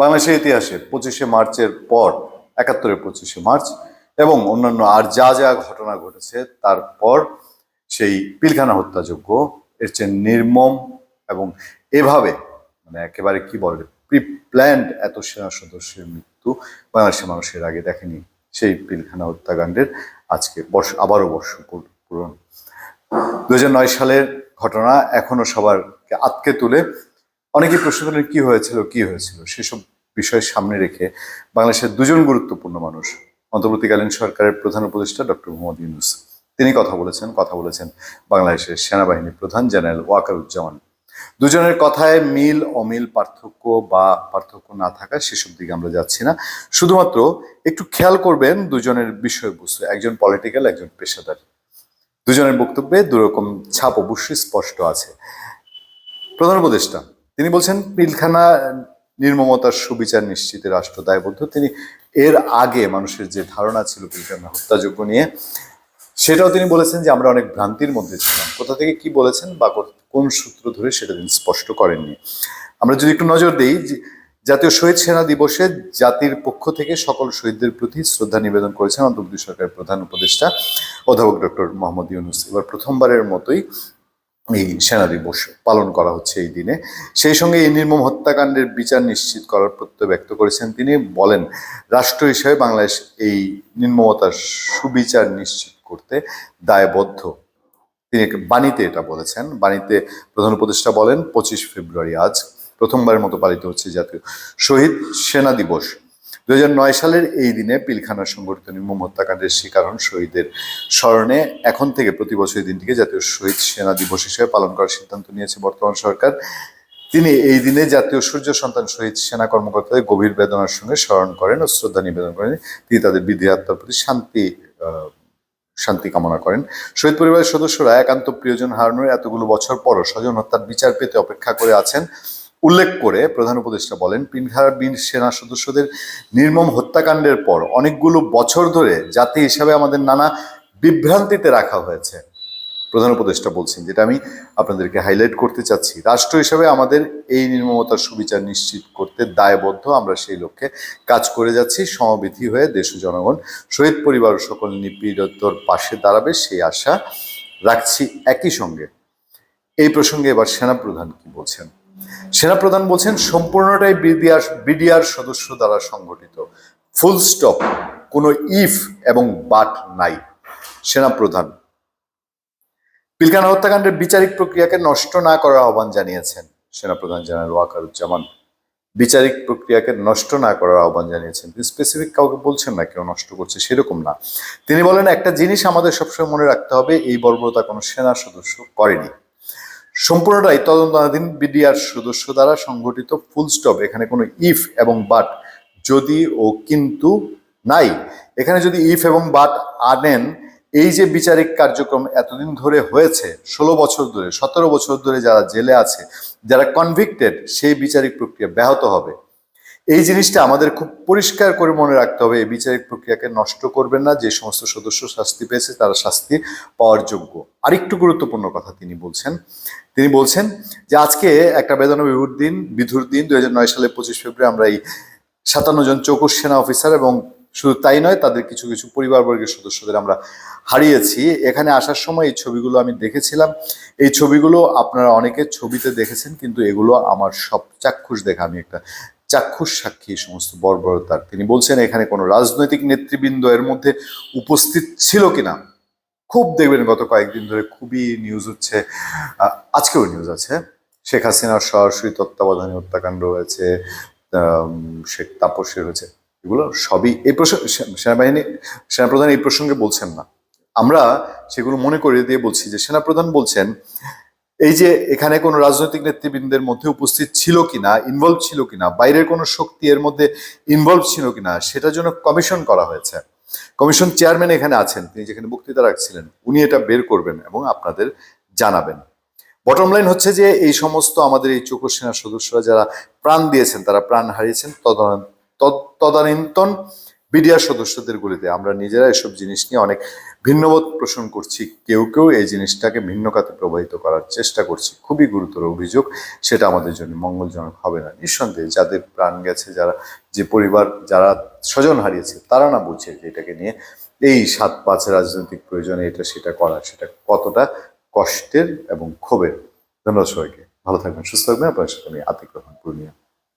বাংলাদেশের ইতিহাসে পঁচিশে মার্চের পর, একাত্তরের পঁচিশে মার্চ, এবং অন্যান্য আর যা যা ঘটনা ঘটেছে তারপর সেই পিলখানা হত্যাযোগ্য এর চেয়ে নির্মম এবং এভাবে মানে একেবারে কি বলে প্রি প্ল্যান্ড এত সেনা সদস্যের মৃত্যু বাংলাদেশের মানুষের আগে দেখেনি সেই পিলখানা হত্যাকাণ্ডের আজকে বর্ষ, আবারও বর্ষ পূরণ। দু সালের ঘটনা এখনও সবারকে আটকে তুলে অনেকেই প্রশ্ন করেন, কি হয়েছিল? কি হয়েছিল? সেসব বিষয় সামনে রেখে বাংলাদেশের দুজন গুরুত্বপূর্ণ মানুষ, অন্তর্বর্তীকালীন সরকারের প্রধান উপদেষ্টা ডক্টর মোহাম্মদ ইউনুস। তিনি কথা বলেছেন কথা বলেছেন বাংলাদেশের সেনাবাহিনী প্রধান জেনারেল ওয়াকারুজ্জামান। দুজনের কথায় মিল, অমিল, পার্থক্য বা পার্থক্য না থাকা সেসব দিকে আমরা যাচ্ছি না। শুধুমাত্র একটু খেয়াল করবেন দুজনের বিষয়বস্তু, একজন পলিটিক্যাল একজন পেশাদার। দুজনের বক্তব্যে দুরকম ছাপ অবশ্যই স্পষ্ট আছে। প্রধান উপদেষ্টা তিনি বলছেন, পিলখানা নির্মমতার সুবিচার নিশ্চিতে রাষ্ট্র দায়বদ্ধ। তিনি এর আগে মানুষের যে ধারণা ছিল পিলখানা হত্যাযোগ্য নিয়ে, সেটাও তিনি বলেছেন যে আমরা অনেক ভ্রান্তির মধ্যে ছিলাম। কোথা থেকে কি বলেছেন বা কোন সূত্র ধরে সেটা তিনি স্পষ্ট করেননি। আমরা যদি একটু নজর দিই জাতীয় শহীদ সেনা দিবসে জাতির পক্ষ থেকে সকল শহীদদের প্রতি শ্রদ্ধা নিবেদন করেছেন অন্তর্বর্তী সরকারের প্রধান উপদেষ্টা অধ্যাপক ডক্টর মোহাম্মদ ইউনুস। এবার প্রথমবারের মতোই এই সেনা দিবস পালন করা হচ্ছে এই দিনে। সেই সঙ্গে এই নির্মম হত্যাকাণ্ডের বিচার নিশ্চিত করার প্রত্যয় ব্যক্ত করেছেন তিনি। বলেন, রাষ্ট্র হিসেবে বাংলাদেশ এই নির্মমতার সুবিচার নিশ্চিত করতে দায়বদ্ধ। তিনি বাণীতে এটা বলেছেন। বাণীতে প্রধান উপদেষ্টা বলেন, পঁচিশ ফেব্রুয়ারি আজ প্রথমবারের মতো পালিত হচ্ছে জাতীয় শহীদ সেনা দিবস। দু সালের এই দিনে পিলখানা সংগঠিত নির্মম হত্যাকাণ্ডের শিকার হন শহীদের স্মরণে। এখন থেকে প্রতি বছর এই দিনটিকে জাতীয় শহীদ সেনা দিবস হিসেবে পালন করার সিদ্ধান্ত নিয়েছে বর্তমান সরকার। তিনি এই দিনে জাতীয় সূর্য সন্তান শহীদ সেনা কর্মকর্তাদের গভীর বেদনার সঙ্গে স্মরণ করেন ও শ্রদ্ধা নিবেদন করেন। তিনি তাদের বিধি আত্মার প্রতি শান্তি শান্তি কামনা করেন। শহীদ পরিবারের সদস্যরা একান্ত প্রিয়জন হারানোর এতগুলো বছর পরও স্বজন হত্যার বিচার পেতে অপেক্ষা করে আছেন। উল্লেখ করে প্রধান উপদেষ্টা বলেন পিনখার বিন সেনা সদস্যদের নির্মম হত্যাকাণ্ডের পর অনেকগুলো বছর ধরে জাতি হিসাবে আমাদের নানা বিভ্রান্তিতে রাখা হয়েছে। প্রধান উপদেষ্টা বলছেন, যেটা আমি আপনাদেরকে হাইলাইট করতে চাচ্ছি, রাষ্ট্র হিসাবে আমাদের এই নির্মমতার সুবিচার নিশ্চিত করতে দায়বদ্ধ আমরা সেই লক্ষ্যে কাজ করে যাচ্ছি। সমবিধি হয়ে দেশ জনগণ, শহীদ পরিবার ও সকল নিপীড়িতর পাশে দাঁড়াবে সেই আশা রাখছি একই সঙ্গে। এই প্রসঙ্গে এবার সেনাপ্রধান কি বলছেন? সেনাপ্রধান বলছেন, সম্পূর্ণটাই বিডিআর বিডিআর সদস্য দ্বারা সংগঠিত। ফুল স্টপ, কোনো ইফ এবং বাট নাই। সেনাপ্রধান, পিলখানা হত্যাকাণ্ডের বিচারিক প্রক্রিয়াকে নষ্ট না করার আহ্বান জানিয়েছেন সেনাপ্রধান জেনারেল ওয়াকারুজ্জামান। বিচারিক প্রক্রিয়াকে নষ্ট না করার আহ্বান জানিয়েছেন। তিনি স্পেসিফিক কাউকে বলছেন না, কেউ নষ্ট করছে, সেরকম না। তিনি বলেন, একটা জিনিস আমাদের সবসময় মনে রাখতে হবে, এই বর্বরতা কোনো সেনা সদস্য করেনি। সম্পূর্ণটাই তদন্তাধীন বিডিআর সদস্য দ্বারা সংগঠিত ফুল স্টপ এখানে কোনো ইফ এবং বাট যদি ও কিন্তু নাই। এখানে যদি ইফ এবং বাট আনেন, এই যে বিচারিক কার্যক্রম এতদিন ধরে হয়েছে, ষোলো বছর ধরে, সতেরো বছর ধরে যারা জেলে আছে, যারা কনভিক্টেড সেই বিচারিক প্রক্রিয়া ব্যাহত হবে। এই জিনিসটা আমাদের খুব পরিষ্কার করে মনে রাখতে হবে, এই বিচারিক প্রক্রিয়াকে নষ্ট করবেন না, যে সমস্ত সদস্য শাস্তি পেয়েছে তারা শাস্তি পাওয়ার যোগ্য। আরেকটু গুরুত্বপূর্ণ কথা তিনি বলছেন। তিনি বলছেন যে আজকে একটা বেদনা বিভুর দিন বিধুর দিন, দুই নয় সালে পঁচিশ ফেব্রুয়ারি আমরা এই সাতান্ন জন চৌকুশ সেনা অফিসার এবং শুধু তাই নয়, তাদের কিছু কিছু পরিবারবর্গের সদস্যদের আমরা হারিয়েছি। এখানে আসার সময় এই ছবিগুলো আমি দেখেছিলাম। এই ছবিগুলো আপনারা অনেকে ছবিতে দেখেছেন, কিন্তু এগুলো আমার সব চাক্ষুষ দেখা। আমি একটা চাক্ষুষ সাক্ষী সমস্ত বর্বরতার। তিনি বলছেন, এখানে কোনো রাজনৈতিক নেতৃবৃন্দ এর মধ্যে উপস্থিত ছিল কিনা? খুব দেখবেন, গত কয়েকদিন ধরে খুবই নিউজ হচ্ছে। আজকেও নিউজ আছে। শেখ হাসিনার সরাসরি তত্ত্বাবধানে হত্যাকাণ্ড হয়েছে শেখ তাপসের হয়েছে। এগুলো সবই এই প্রসঙ্গে সেনাবাহিনী, সেনাপ্রধান এই প্রসঙ্গে বলছেন না। আমরা সেগুলো মনে করিয়ে দিয়ে বলছি যে, সেনাপ্রধান বলছেন এই যে এখানে কোনো রাজনৈতিক নেতৃবৃন্দের মধ্যে উপস্থিত ছিল কিনা ইনভলভ ছিল কিনা, বাইরের কোনো শক্তি এর মধ্যে ইনভলভ ছিল কিনা, সেটার জন্য কমিশন করা হয়েছে। কমিশন চেয়ারম্যান এখানে আছেন, তিনি যেখানে বক্তৃতা রাখছিলেন, উনি এটা বের করবেন এবং আপনাদের জানাবেন। বটম লাইন হচ্ছে যে এই সমস্ত আমাদের এই চৌকস সেনার সদস্যরা যারা প্রাণ দিয়েছেন, তারা প্রাণ হারিয়েছেন, তদান- তদ- তদানীন্তন বিডিআর সদস্যদের গুলিতে। আমরা নিজেরা এসব জিনিস নিয়ে অনেক ভিন্নবোধ পোষণ করছি। কেউ কেউ এই জিনিসটাকে ভিন্ন খাতে প্রবাহিত করার চেষ্টা করছি। খুবই গুরুতর অভিযোগ, সেটা আমাদের জন্য মঙ্গলজনক হবে না। নিঃসন্দেহে যাদের প্রাণ গেছে, যারা যে পরিবার, যারা স্বজন হারিয়েছে, তারা না বুঝছে যে এটাকে নিয়ে এই সাত পাঁচ রাজনৈতিক প্রয়োজনে এটা সেটা করা, সেটা কতটা কষ্টের এবং ক্ষোভের। ধন্যবাদ সবাইকে। ভালো থাকবেন, সুস্থ থাকবেন। আপনার সাথে আমি আতিক রহমান পূর্ণিয়া